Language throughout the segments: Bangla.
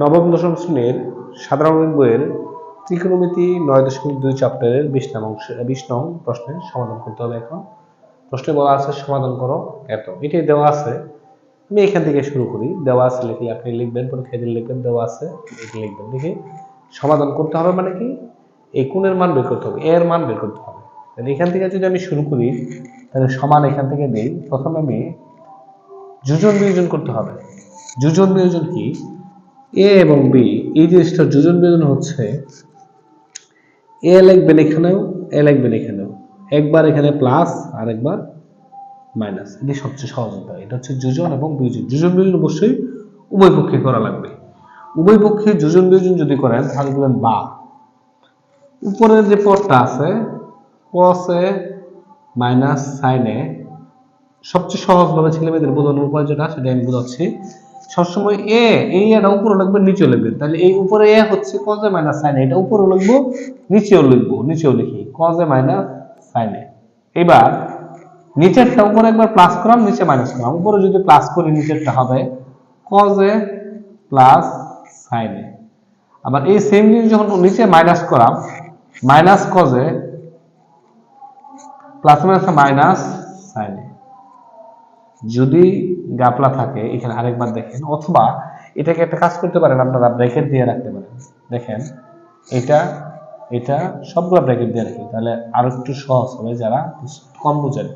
নবম, দশম শ্রেণির সাধারণ বইয়ের ত্রিকোণমিতি নয় দশমিক দুই চ্যাপ্টারের বিশ অংশ, বিশ নং প্রশ্নের সমাধান করতে হবে এখন। প্রশ্নে বলা আছে, সমাধান করো, এত। এটাই দেওয়া আছে, আমি এখান থেকে শুরু করি। দেওয়া আছে লিখি আপনি লিখবেন পরীক্ষায় লিখবেন, দেওয়া আছে এটা লিখবেন। লিখে সমাধান করতে হবে মানে কি? এই কোণের মান বের করতে হবে এর মান বের করতে হবে। তাহলে এখান থেকে যদি আমি শুরু করি, তাহলে সমান এখান থেকে দেই। প্রথমে আমি যোজন বিয়োজন করতে হবে। যোজন বিয়োজন কি? এ এবং বি এই জিনিসটা যোজন বিয়োজন হচ্ছে এ লিখবেন এখানেও এ লিখবেন এখানেও। একবার এখানে প্লাস আর একবার মাইনাস এটি সবচেয়ে সহজ উপায়। এটা হচ্ছে যোজন এবং বিয়োজন। যোজন বিয়োজন অবশ্যই উভয় পক্ষে করা লাগবে। উভয় পক্ষে যোজন বিয়োজন যদি করেন, তাহলে দেবেন বা। উপরের যে পদটা আছে কসে মাইনাস সাইনে সবচেয়ে সহজভাবে ছেলে মেয়েদের বোঝানোর উপায় যেটা, সেটা আমি বোঝাচ্ছি। সবসময় এ, এই এটা উপরে লিখবেন নিচেও লিখবেন তাহলে এই উপরে এ হচ্ছে কজে মাইনাস সাইনে এটা উপরে লিখব নিচেও লিখব নিচেও লিখি। কজে মাইনাস সাইনে এবার, নিচেরটা উপরে একবার প্লাস করলাম নিচে মাইনাস করলাম উপরে যদি প্লাস করি, নিচেরটা হবে কজে প্লাস সাইনে আবার এই সেম জিনিস যখন নিচে মাইনাস করাম minus cos A plus minus minus sine A যদি গাপলা থাকে, এখানে আরেকবার দেখেন, অথবা এটাকে একটা কাজ করতে পারেন, আপনারা ব্র্যাকেট দিয়ে রাখতে পারেন। দেখেন, এটা এটা সবগুলো ব্র্যাকেট দিয়ে রাখি, তাহলে আরও একটু সহজ হবে যারা কম বুঝেন।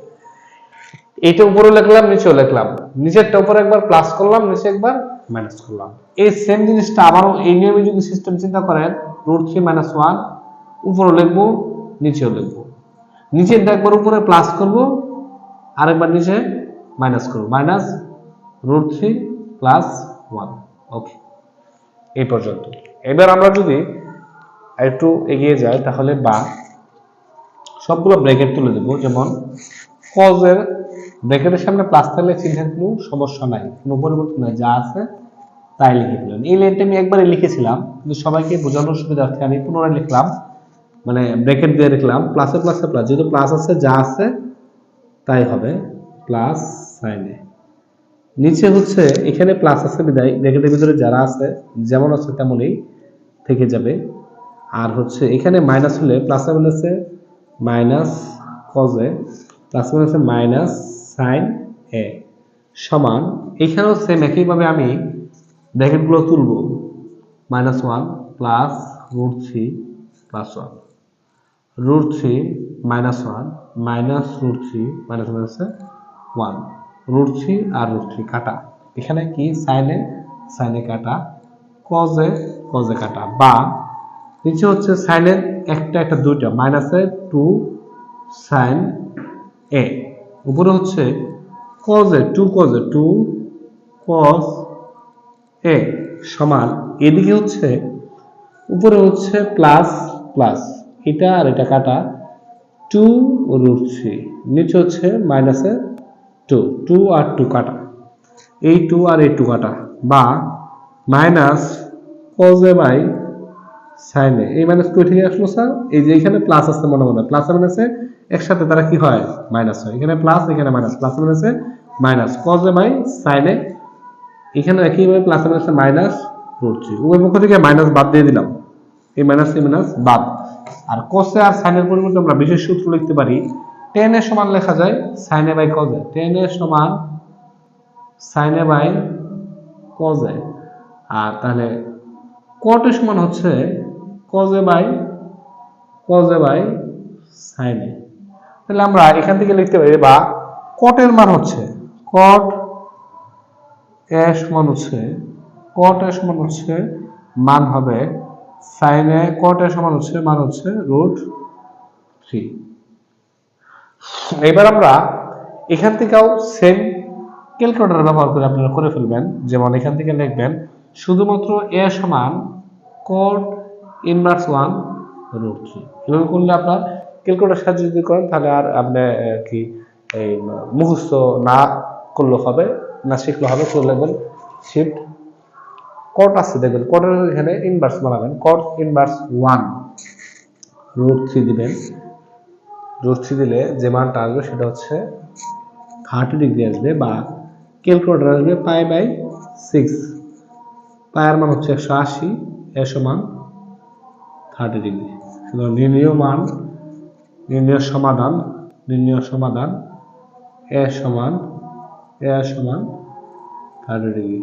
এটা উপরে লিখলাম, নিচেও লিখলাম। নিচেরটা উপরে একবার প্লাস করলাম, নিচে একবার মাইনাস করলাম। এই সেম জিনিসটা আবারও এই নিয়মে যদি সিস্টেম চিন্তা করেন রুট থ্রি মাইনাস ওয়ান উপরে লিখব, নিচেও লিখব। নিচেরটা একবার উপরে প্লাস করব, আরেকবার নিচে মাইনাস করব। Minus root three plus one okay এই পর্যন্ত। এবার আমরা যদি একটু এগিয়ে যাই, তাহলে বা সবগুলো ব্র্যাকেট তুলে দেবো। যেমন কজের ব্র্যাকেটের সামনে প্লাস থাকলে চিহ্নের কোনো সমস্যা নাই, কোনো পরিবর্তন নাই, যা আছে তাই লিখে দিলেন এই লাইনটা আমি একবারে লিখেছিলাম, কিন্তু সবাইকে বোঝানোর সুবিধার্থে আমি পুনরায় লিখলাম মানে ব্র্যাকেট দিয়ে লিখলাম প্লাসে প্লাসে প্লাস যেহেতু প্লাস আছে, যা আছে তাই হবে। প্লাস সাইনে নিচে হচ্ছে, এখানে প্লাস আছে, বিদায়। ভিতরে যারা আছে, যেমন আছে তেমনই থেকে যাবে। আর হচ্ছে, এখানে মাইনাস হলে প্লাস মাইনাসে মাইনাস কজে প্লাস মাইনাসে মাইনাস সাইন এ সমান। এখানেও সেম একইভাবে আমি ব্র্যাকেটগুলো তুলব। Minus one plus root three plus one. Root three minus one, minus root three minus মাইনাসে ওয়ান। রুট থ্রি আর রুট থ্রি কাটা। এখানে কি? সাইনে সাইনে কাটা। কজে কজে কাটা। বা নিচে হচ্ছে সাইনের একটা একটা, দুইটা। মাইনাসে টু সাইন এ উপরে হচ্ছে cos A two cos A two cos A সমান। এদিকে হচ্ছে, উপরে হচ্ছে প্লাস প্লাস এটা আর এটা কাটা। টু রুট থ্রি নিচে হচ্ছে মাইনাসে টু টু আর টু কাটা। এই টু আর এই টু কাটা বা মাইনাস কজে বাই সাইনে এই মাইনাস কই থেকে আসলো স্যার এই যে এখানে প্লাস আছে মনে মনে। প্লাস মাইনাসে একসাথে তারা কি হয়? মাইনাস হয়। এখানে প্লাস এখানে মাইনাস প্লাস মাইনাসে minus cos A by sine A এখানে একইভাবে প্লাস মাইনাসে মাইনাস থ্রি উভয় পক্ষ থেকে মাইনাস বাদ দিয়ে দিলাম। এই মাইনাস এই মাইনাস বাদ। আর কোসে আর সাইনের পরিবর্তে আমরা বিশেষ সূত্র লিখতে পারি টেন এর সমান লেখা যায় সাইনে বাই কজে। টেন এর সমান সাইনে বাই কজে। আর তাহলে কটের সমান হচ্ছে কজে বাই কজে বাই সাইনে। তাহলে আমরা এখান থেকে লিখতে পারি, বা কটের মান হচ্ছে, কট এ সমান হচ্ছে, কট এ সমান হচ্ছে মান হবে সাইনে, কট এ সমান হচ্ছে, মান হচ্ছে রুট থ্রি। এবার আমরা এখান থেকেও সেম ক্যালকুলেটর ব্যবহার করে আপনারা করে ফেলবেন। যেমন এখান থেকে লিখবেন, শুধুমাত্র এ সমান cot inverse one root three এভাবে করলে আপনার ক্যালকুলেটর সাহায্যে যদি করেন, তাহলে আর আপনি কি, এই, মুখস্থ না করলে হবে, না শিখলে হবে। করে লিখবেন শিফট কট আছে। দেখবেন কটের এখানে ইনভার্স বানাবেন। Cot inverse one root three দিবেন। থ্রি দিলে যে মানটা আসবে সেটা হচ্ছে থার্টি ডিগ্রি আসবে বা ক্যালকুলেটর আসবে পাই বাই সিক্স পায়ের মান হচ্ছে একশো আশি এ সমান থার্টি ডিগ্রি সুতরাং নির্ণীয় মান, নির্ণয় সমাধান নির্ণয় সমাধান, এ সমান এ সমান থার্টি ডিগ্রি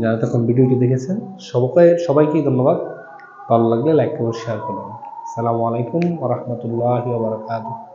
যারা তখন ভিডিওটি দেখেছেন সবাই সবাইকেই ধন্যবাদ। ভালো লাগলে লাইক এবং শেয়ার করুন। সালামু আলাইকুম ওরহমতুল্লাহি ওবরাকাতুহু